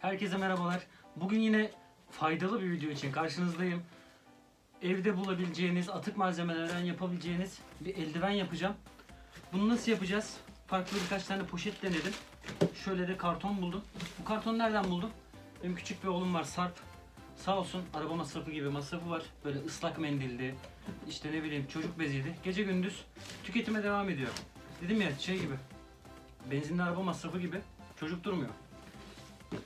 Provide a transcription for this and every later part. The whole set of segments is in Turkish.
Herkese merhabalar. Bugün yine faydalı bir video için karşınızdayım. Evde bulabileceğiniz, atık malzemelerden yapabileceğiniz bir eldiven yapacağım. Bunu nasıl yapacağız? Farklı birkaç tane poşet denedim. Şöyle de karton buldum. Bu kartonu nereden buldum? Benim küçük bir oğlum var Sarp. Sağ olsun araba masrafı gibi masrafı var. Böyle ıslak mendildi, işte ne bileyim çocuk beziydi. Gece gündüz tüketime devam ediyor. Dedim ya şey gibi, benzinli araba masrafı gibi çocuk durmuyor.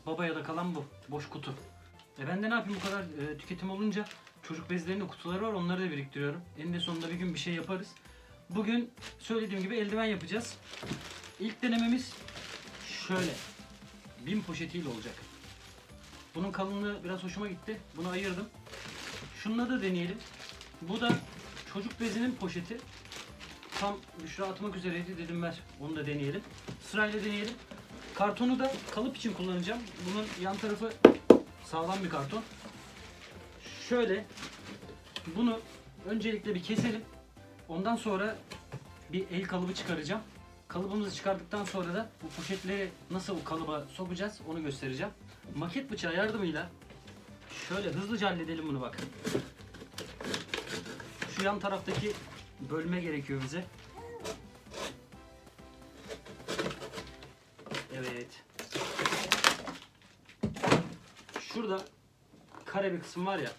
Babaya da kalan bu. Boş kutu. E ben de ne yapayım bu kadar e, tüketim olunca çocuk bezlerinin kutuları var onları da biriktiriyorum. Eninde sonunda bir gün bir şey yaparız. Bugün söylediğim gibi eldiven yapacağız. İlk denememiz şöyle. Bin poşetiyle olacak. Bunun kalınlığı biraz hoşuma gitti. Bunu ayırdım. Şununla da deneyelim. Bu da çocuk bezinin poşeti. Tam Büşra atmak üzereydi dedim ver onu da deneyelim. Sırayla deneyelim. Kartonu da kalıp için kullanacağım. Bunun yan tarafı sağlam bir karton. Şöyle bunu öncelikle bir keselim. Ondan sonra bir el kalıbı çıkaracağım. Kalıbımızı çıkardıktan sonra da bu poşetleri nasıl o kalıba sokacağız onu göstereceğim. Maket bıçağı yardımıyla şöyle hızlıca halledelim bunu bak. Şu yan taraftaki bölme gerekiyor bize. Evet. Şurada kare bir kısım var ya.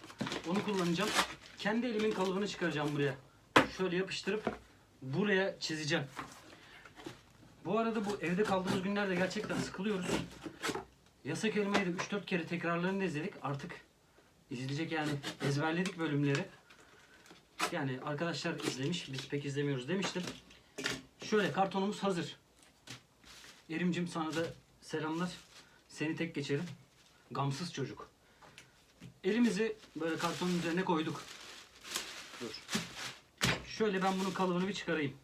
Onu kullanacağım. Kendi elimin kalıbını çıkaracağım buraya. Şöyle yapıştırıp buraya çizeceğim. Bu arada bu evde kaldığımız günlerde gerçekten sıkılıyoruz. Yasak elmayı da 3-4 kere tekrarlarını da izledik. Artık izleyecek yani ezberledik bölümleri. Yani arkadaşlar izlemiş, biz pek izlemiyoruz demiştim. Şöyle kartonumuz hazır. Erimcim sana da selamlar. Seni tek geçerim. Gamsız çocuk. Elimizi böyle kartonun üzerine koyduk. Dur. Şöyle ben bunun kalıbını bir çıkarayım.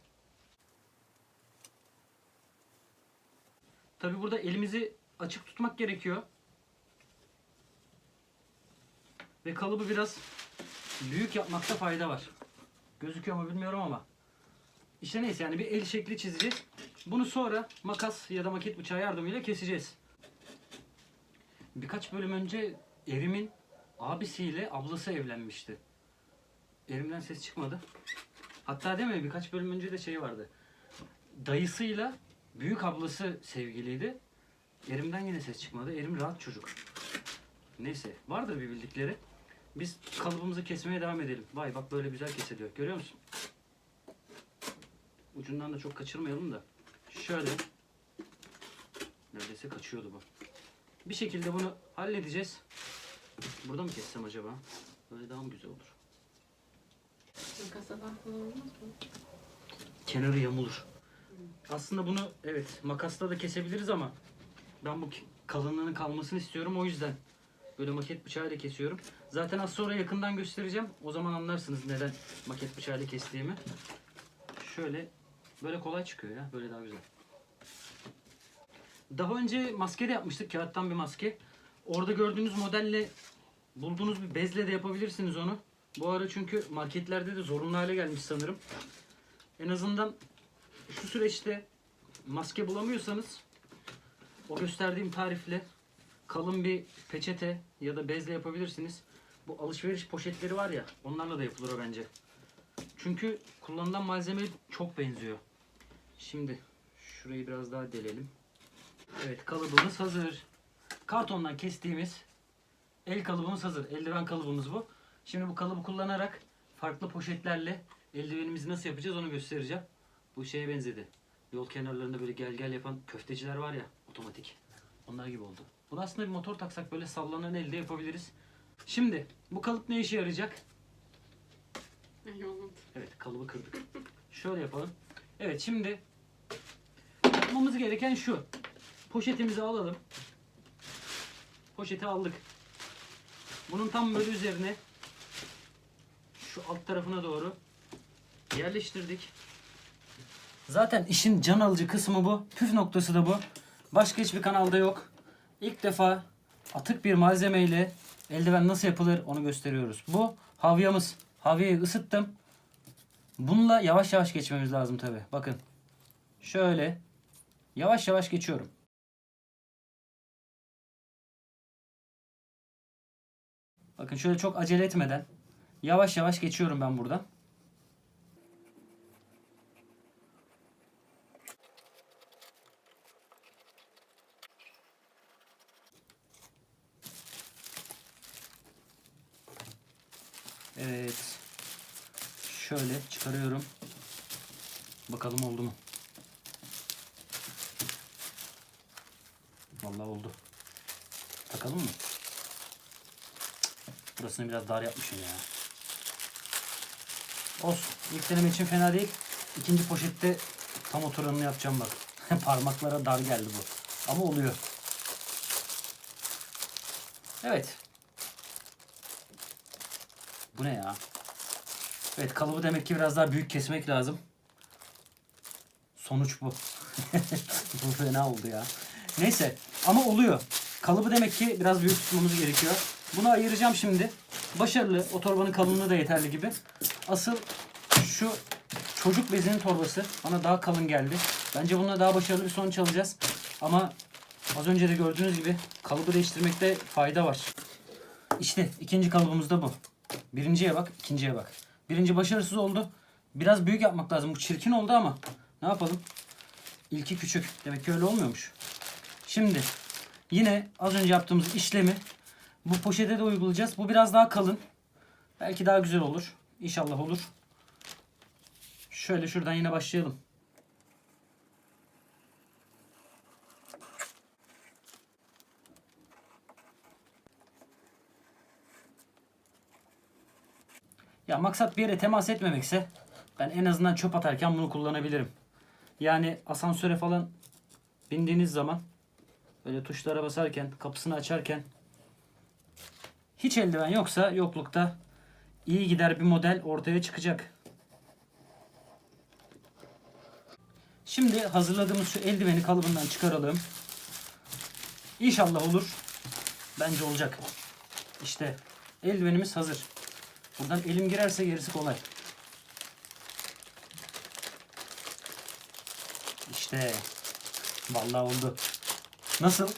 Tabi burada elimizi açık tutmak gerekiyor. Ve kalıbı biraz büyük yapmakta fayda var. Gözüküyor mu bilmiyorum ama. İşte neyse yani bir el şekli çizeceğiz. Bunu sonra makas ya da maket bıçağı yardımıyla keseceğiz. Birkaç bölüm önce Erim'in abisiyle ablası evlenmişti. Erim'den ses çıkmadı. Hatta değil mi birkaç bölüm önce de şey vardı. Dayısıyla büyük ablası sevgiliydi. Erim'den yine ses çıkmadı. Erim rahat çocuk. Neyse vardır bir bildikleri. Biz kalıbımızı kesmeye devam edelim. Vay bak böyle güzel kesiliyor. Görüyor musun? Ucundan da çok kaçırmayalım da. Şöyle. Neredeyse kaçıyordu bu. Bir şekilde bunu halledeceğiz. Burada mı kessem acaba? Böyle daha mı güzel olur? Bakmalı olmaz mı? Kenarı yamulur. Aslında bunu evet makasla da kesebiliriz ama ben bu kalınlığının kalmasını istiyorum o yüzden böyle maket bıçağıyla kesiyorum. Zaten az sonra yakından göstereceğim. O zaman anlarsınız neden maket bıçağıyla kestiğimi. Şöyle böyle kolay çıkıyor ya. Böyle daha güzel. Daha önce maske de yapmıştık. Kağıttan bir maske. Orada gördüğünüz modelle bulduğunuz bir bezle de yapabilirsiniz onu. Bu ara çünkü marketlerde de zorunlu hale gelmiş sanırım. En azından şu süreçte maske bulamıyorsanız o gösterdiğim tarifle kalın bir peçete ya da bezle yapabilirsiniz. Bu alışveriş poşetleri var ya onlarla da yapılır o bence. Çünkü kullanılan malzeme çok benziyor. Şimdi şurayı biraz daha delelim. Evet kalıbımız hazır. Kartondan kestiğimiz el kalıbımız hazır. Eldiven kalıbımız bu. Şimdi bu kalıbı kullanarak farklı poşetlerle eldivenimizi nasıl yapacağız onu göstereceğim. Bu şeye benzedi. Yol kenarlarında böyle gel gel yapan köfteciler var ya otomatik. Onlar gibi oldu. Bunu aslında bir motor taksak böyle sallanan elde yapabiliriz. Şimdi bu kalıp ne işe yarayacak? Evet kalıbı kırdık. Şöyle yapalım. Evet şimdi yapmamız gereken şu. Poşetimizi alalım. Poşeti aldık. Bunun tam böyle üzerine şu alt tarafına doğru yerleştirdik. Zaten işin can alıcı kısmı bu. Püf noktası da bu. Başka hiçbir kanalda yok. İlk defa atık bir malzemeyle eldiven nasıl yapılır onu gösteriyoruz. Bu havyamız. Havyayı ısıttım. Bununla yavaş yavaş geçmemiz lazım tabi. Bakın. Şöyle. Yavaş yavaş geçiyorum. Bakın şöyle çok acele etmeden yavaş yavaş geçiyorum ben buradan. Evet. Şöyle çıkarıyorum. Bakalım oldu mu? Vallahi oldu. Takalım mı? Cık. Burasını biraz dar yapmışım ya. Olsun. İlk deneme için fena değil. İkinci poşette tam oturanını yapacağım bak. Parmaklara dar geldi bu. Ama oluyor. Evet. Bu ne ya? Evet kalıbı demek ki biraz daha büyük kesmek lazım. Sonuç bu. bu fena oldu ya. Neyse ama oluyor. Kalıbı demek ki biraz büyük tutmamız gerekiyor. Bunu ayıracağım şimdi. Başarılı. O torbanın kalınlığı da yeterli gibi. Asıl şu çocuk bezinin torbası bana daha kalın geldi. Bence bununla daha başarılı bir sonuç alacağız. Ama az önce de gördüğünüz gibi kalıbı değiştirmekte fayda var. İşte ikinci kalıbımız da bu. Birinciye bak, ikinciye bak. Birinci başarısız oldu. Biraz büyük yapmak lazım. Bu çirkin oldu ama ne yapalım? İlki küçük. Demek ki öyle olmuyormuş. Şimdi yine az önce yaptığımız işlemi bu poşete de uygulayacağız. Bu biraz daha kalın. Belki daha güzel olur. İnşallah olur. Şöyle şuradan yine başlayalım. Ya maksat bir yere temas etmemekse ben en azından çöp atarken bunu kullanabilirim. Yani asansöre falan bindiğiniz zaman böyle tuşlara basarken, kapısını açarken hiç eldiven yoksa yoklukta iyi gider bir model ortaya çıkacak. Şimdi hazırladığımız şu eldiveni kalıbından çıkaralım. İnşallah olur. Bence olacak. İşte eldivenimiz hazır. Buradan elim girerse gerisi kolay. İşte vallahi oldu. Nasıl?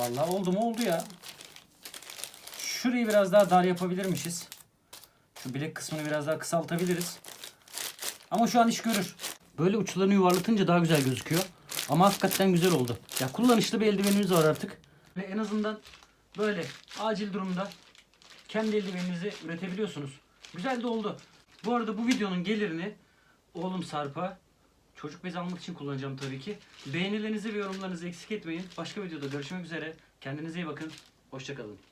Vallahi oldu mu oldu ya. Şurayı biraz daha dar yapabilirmişiz. Şu bilek kısmını biraz daha kısaltabiliriz. Ama şu an iş görür. Böyle uçlarını yuvarlatınca daha güzel gözüküyor. Ama hakikaten güzel oldu. Ya kullanışlı bir eldivenimiz var artık. Ve en azından böyle acil durumda kendi eldiveninizi üretebiliyorsunuz. Güzel de oldu. Bu arada bu videonun gelirini oğlum Sarp'a çocuk bezi almak için kullanacağım tabii ki. Beğenilerinizi ve yorumlarınızı eksik etmeyin. Başka videoda görüşmek üzere. Kendinize iyi bakın. Hoşçakalın.